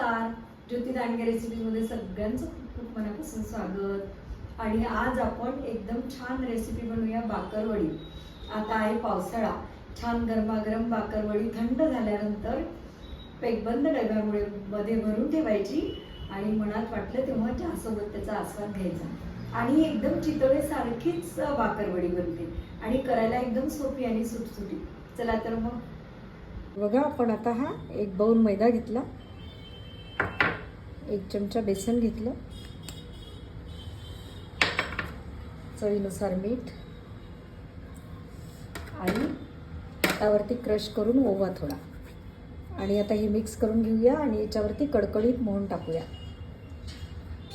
नमस्कार. ज्योती दांडगे रेसिपीमध्ये सगळ्यांचं खूप खूप मनापासून स्वागत. आणि आज आपण एकदम छान रेसिपी बनवूया बाकरवडी. आता आहे पावसाळा. छान गरमागरम बाकरवडी थंड झाल्यानंतर पेकबंद डब्यामुळे मध्ये भरून ठेवायची आणि मनात वाटलं तेव्हा चहासोबत त्याचा आस्वाद घ्यायचा. आणि एकदम चितळेसारखीच बाकरवडी बनते. आणि करायला एकदम सोपी आणि सुटसुटी चला तर मग बघा आपण आता हा एक बाऊल मैदा घेतला. एक चमचा बेसन घेतलं. चवीनुसार मीठ. आणि हातावरती क्रश करून ओवा थोडा. आणि आता हे मिक्स करून घेऊया आणि याच्यावरती कडकडीत मोहन टाकूया.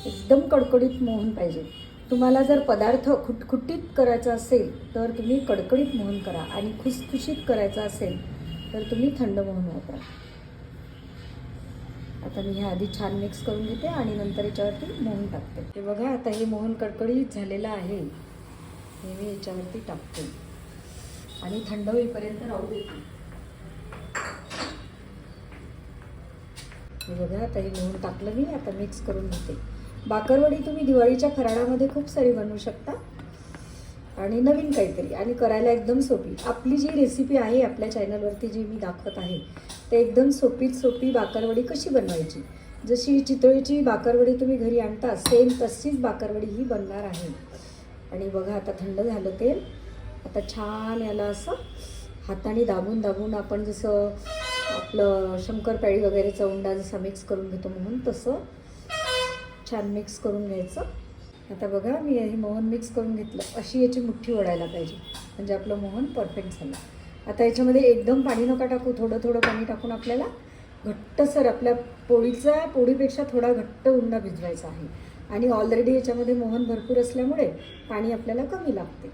एकदम कडकडीत मोहन पाहिजे. तुम्हाला जर पदार्थ खुटखुटीत करायचा असेल तर तुम्ही कडकडीत मोहन करा. आणि खुसखुशीत करायचा असेल तर तुम्ही थंड मोहन वापरा. आता मी हे आधी छान मिक्स करून घेते आणि नंतर याच्यावरती मोहन टाकते. हे बघा आता हे मोहन कडकडीत झालेलं आहे. हे मी याच्यावरती टाकते. आणि थंड होईपर्यंत राहू देते. हे बघा आता हे मोहन टाकलं मी आता मिक्स करून घेते. बाकरवडी तुम्ही दिवाळीच्या फराळामध्ये खूप सारी बनवू शकता. आणि नवीन काहीतरी. आणि करायला एकदम सोपी. आपली जी रेसिपी आहे आपल्या चॅनलवरती जी मी दाखवत आहे ते एकदम सोपीत सोपी बाकरवडी कशी बनवायची? जशी चितळीची बाकरवडी तुम्ही घरी आणता सेम तशीच बाकरवडी ही बनणार आहे. आणि बघा आता थंड झालं तेल. आता छान याला असं हाताने दाबून दाबून आपण जसं आपलं शंकरपाळी वगैरेचा उंडा जसा मिक्स करून घेतो म्हणून तसं छान मिक्स करून घ्यायचं. आता बघा मी हे मोहन मिक्स करून घेतलं. अशी याची मुठ्ठी ओढायला पाहिजे. म्हणजे आपलं मोहन परफेक्ट झालं. आता याच्यामध्ये एकदम पाणी नका टाकू. थोडं थोडं पाणी टाकून आपल्याला घट्टसर आपल्या पोळीचा पोळीपेक्षा थोडा घट्ट उंडा भिजवायचा आहे. आणि ऑलरेडी याच्यामध्ये मोहन भरपूर असल्यामुळे पाणी आपल्याला कमी लागते.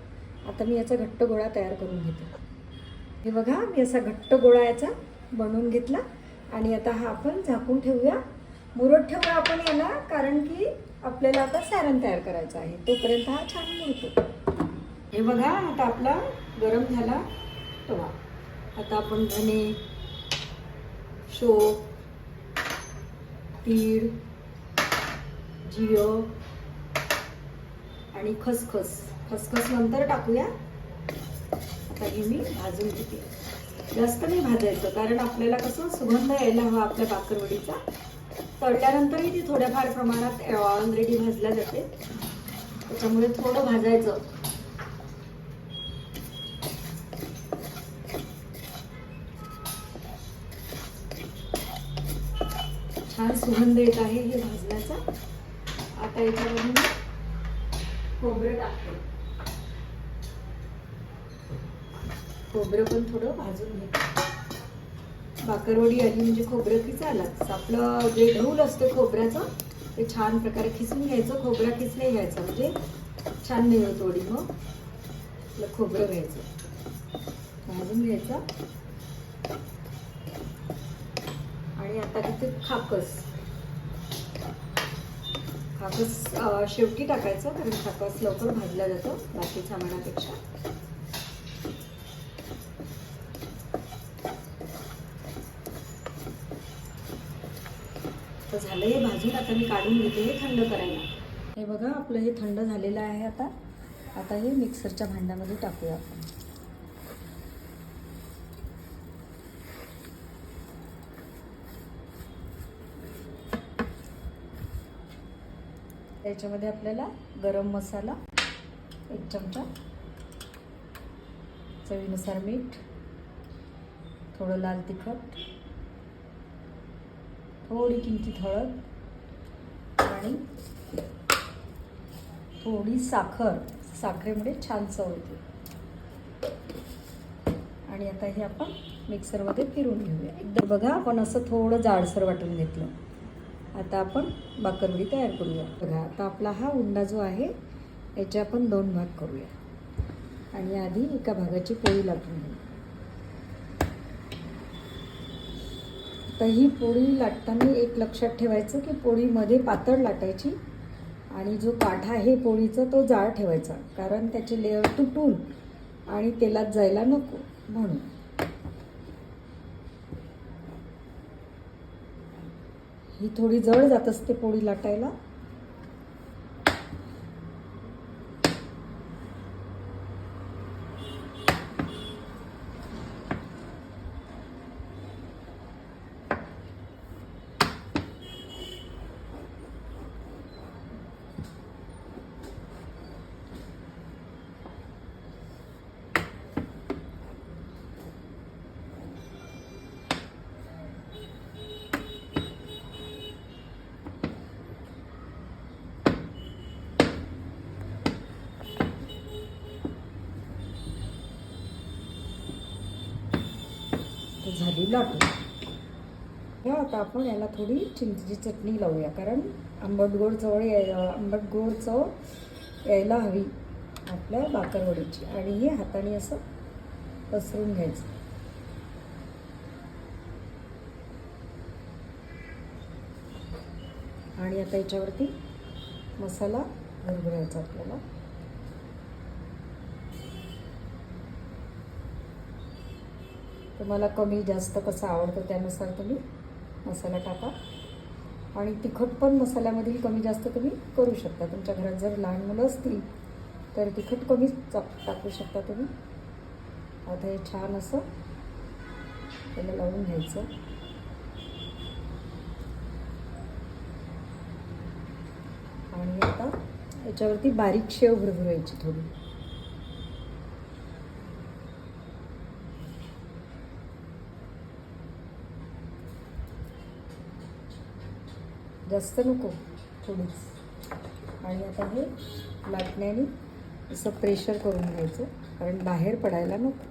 आता मी याचा घट्ट गोळा तयार करून घेते. हे बघा मी असा घट्ट गोळा याचा बनवून घेतला. आणि आता हा आपण झाकून ठेवूया. मुरत ठेवूया आपण याला कारण की आपल्याला आता सारण तयार करायचं आहे. तोपर्यंत हा छान मुरतो. हे बघा आता आपला गरम झाला तवा. आता आपण धने शो तीळ जिओ आणि खसखस. खसखस नंतर टाकूया. आता हे मी भाजून घेते. जास्त नाही भाजायचं कारण आपल्याला कसं सुगंध यायला हवा आपल्या बाकरवडीचा तळल्यानंतरही ती थोड्याफार प्रमाणात ऑलरेडी भाजल्या जाते. त्याच्यामुळे थोडं भाजायचं. छान सुगंध येत आहे हे भाजण्याचा. आता याच्यामध्ये मी खोबरं टाकते. खोबरं पण थोडं भाजून घेते. बाकरवडी आली म्हणजे खोबरं खिचायलाच आपलं जे ढऊल असतं खोबऱ्याचं ते छान प्रकारे खिसून घ्यायचं खोबरा खिचणे घ्यायचं म्हणजे छान नाही थोडी मग. आपलं खोबरं घ्यायचं. भाजून घ्यायचं. आणि आता तिथे खाकस. खाकस शेवटी टाकायचं कारण खाकस लवकर भाजला जातो बाकी सामानापेक्षा झालं हे भाजून आता मी काढून घेते हे थंड करायला. हे बघा आपलं हे थंड झालेलं आहे आता. आता हे मिक्सरच्या भांड्यामध्ये टाकूया आपण. त्याच्यामध्ये आपल्याला गरम मसाला एक चमचा चवीनुसार मीठ थोडं लाल तिखट थोडी किंचित हळद आणि थोडी साखर. साखरेमुळे छान चव येते. आणि आता हे आपण मिक्सरमध्ये फिरून घेऊया. एकदा बघा आपण असं थोडं जाडसर वाटून घेतलं. आता आपण बाकरवडी तयार करूया. बघा आता आपला हा उंडा जो आहे याचे आपण दोन भाग करूया. आणि आधी एका भागाची पोळी लाटून घेऊ तर ही पोळी लाटताना एक लक्षात ठेवायचं की पोळीमध्ये पातळ लाटायची आणि जो काठा आहे पोळीचा तो जाळ ठेवायचा कारण त्याचे लेअर तुटून आणि तेलात जायला नको म्हणून. ही थोडी जड जात असते पोळी लाटायला. तर झाली लाटून या आता आपण याला थोडी चिंचेची चटणी लावूया कारण आंबट गोड चवळ याय आंबट गोड चव यायला हवी आपल्या बाकरवडीची आणि हे हाताने असं पसरून घ्यायचं. आणि आता याच्यावरती मसाला भरभरायचा आपल्याला. तुम्हाला कमी जास्त कसं आवडतं त्यानुसार तुम्ही मसाला टाका. आणि तिखट पण मसाल्यामधील कमी जास्त तुम्ही करू शकता. तुमच्या घरात जर लहान मुलं असतील तर तिखट कमी टाकू शकता तुम्ही. आता हे छान असं त्याला लावून घ्यायचं. आणि आता याच्यावरती बारीक शेव भरभरायची थोडी. जास्त नको थोडीच. आणि आता हे लाटण्याने असं प्रेशर करून घ्यायचं कारण बाहेर पडायला नको.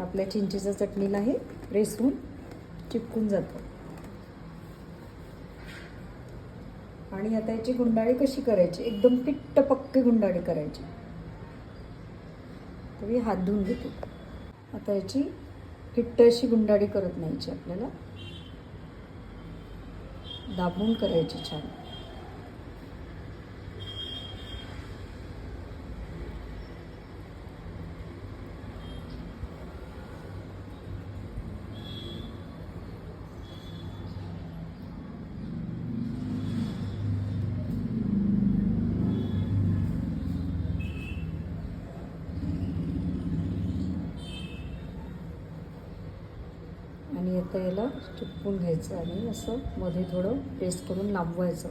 आपल्या चिंचेच्या चटणीला हे प्रेस होऊन चिपकून जातं. आणि आता याची गुंडाळी कशी करायची? एकदम पिट्ट पक्की गुंडाळी करायची. तर मी हात धुवून घेते. आता याची फिट्ट अशी गुंडाळी करत न्यायची आपल्याला. दाबून करायची छान. आणि याला चिपकून घ्यायचं आणि असं मध्ये थोडं पेस्ट करून लांबवायचं.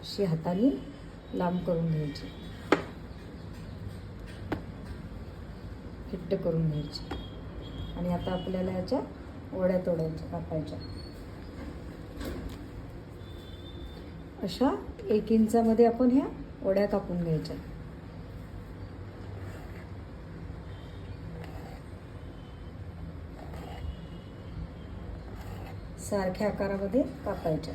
अशी हाताने लांब करून घ्यायची. हिट्ट करून घ्यायची. आणि आता आपल्याला याच्या वड्या तोडायच्या कापायच्या. अशा एक इंचामध्ये आपण ह्या वड्या कापून घ्यायच्या. सारख्या आकारामध्ये कापायच्या.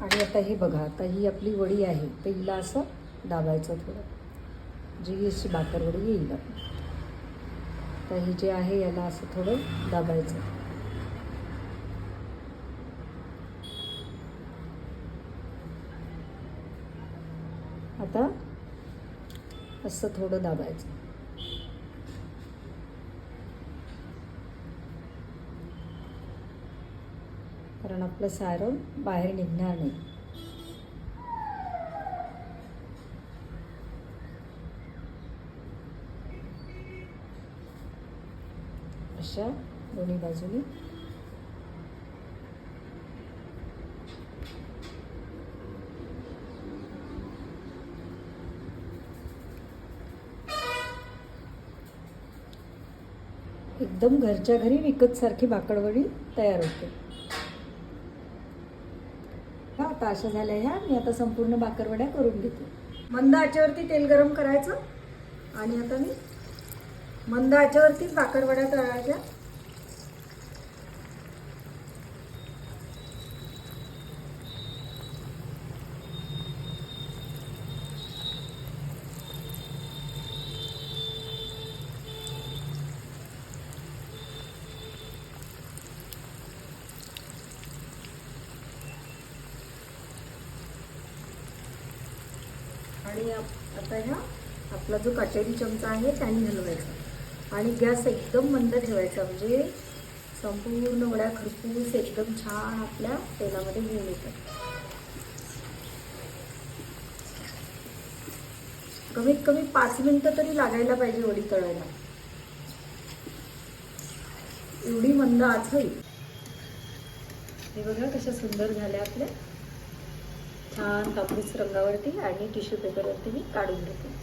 आणि आता हे बघा आता ही आपली वडी आहे तर हिला असं दाबायचं थोडं. जी अशी बाकरवडी येईल आपण तर हे जे आहे याला असं थोडं दाबायचं. आता असं थोडं दाबायचं. कारण आपलं सारं बाहेर निघणार नाही. अशा दोन्ही बाजूनी. एकदम घरच्या घरी विकत सारखी बाकडवडी तयार होते. हा आता अशा झाल्या ह्या. मी आता संपूर्ण बाकरवड्या करून घेते. मंद आचेवरती तेल गरम करायचं. आणि आता मी मंद याच्यावरती साखरवड्या तळायच्या आणि आता ह्या आपला जो काचेरी चमचा आहे त्याने घालवायचा आणि गॅस एकदम मंद ठेवायचा. म्हणजे संपूर्ण वड्या खरपूस एकदम छान आपल्या तेलामध्ये घेऊन येतात. कमीत कमी पाच मिनिटं तरी लागायला पाहिजे वडी तळायला. एवढी मंद आज होईल. हे बघा कशा सुंदर झाल्या आपल्या. छान कापूस रंगावरती आणि टिश्यू पेपरवरती मी काढून घेते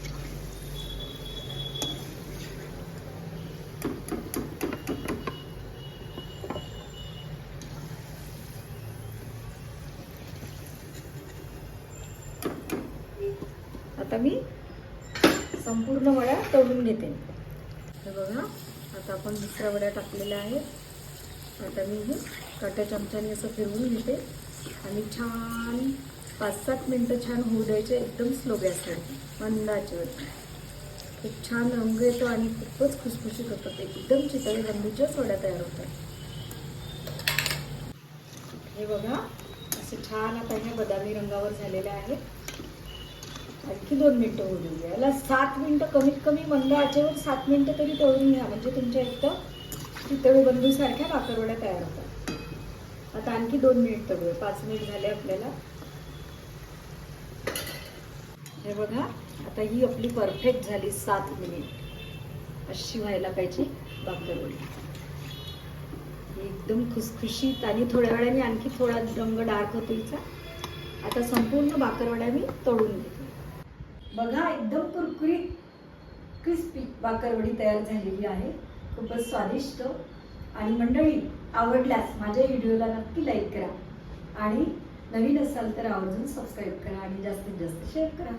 आता मी संपूर्ण वड्या तळून घेते. हे बघा आता आपण दुसऱ्या वड्या टाकलेल्या आहेत. आता मी हे काट्या चमच्याने असं फिरवून घेते. आणि छान पाच सात मिनटं छान होऊ द्यायचे एकदम स्लो गॅसवरती मंद खूप छान रंग येतो आणि खूपच खुसखुशीत होतं ते एकदम चितळे रंगीच्याच वड्या तयार होतात. हे बघा असे छान आता ह्या बदामी रंगावर झालेल्या आहेत. आणखी दोन मिनटं होऊ देऊ याला सात मिनटं कमीत कमी मंद आचेवर सात मिनटं तरी तळून घ्या. म्हणजे तुमच्या एकदम चितळी बंधूसारख्या भाकरवड्या तयार होतात. आता आणखी दोन मिनिट तळूया पाच मिनिट झाले आपल्याला. हे बघा आता ही आपली परफेक्ट झाली सात मिनिट. अशी व्हायला पाहिजे भाकरवडी एकदम खुसखुशीत आणि थोड्या वेळाने आणखी थोडा रंग डार्क होतो हिचा आता संपूर्ण भाकरवड्या मी तळून घेते. बघा एकदम कुरकुरीत क्रिस्पी बाकरवडी तयार झालेली आहे. खूपच स्वादिष्ट. आणि मंडळी आवडल्यास माझ्या व्हिडिओला नक्की लाईक करा. आणि नवीन असाल तर आवर्जून सबस्क्राईब करा आणि जास्तीत जास्त शेअर करा.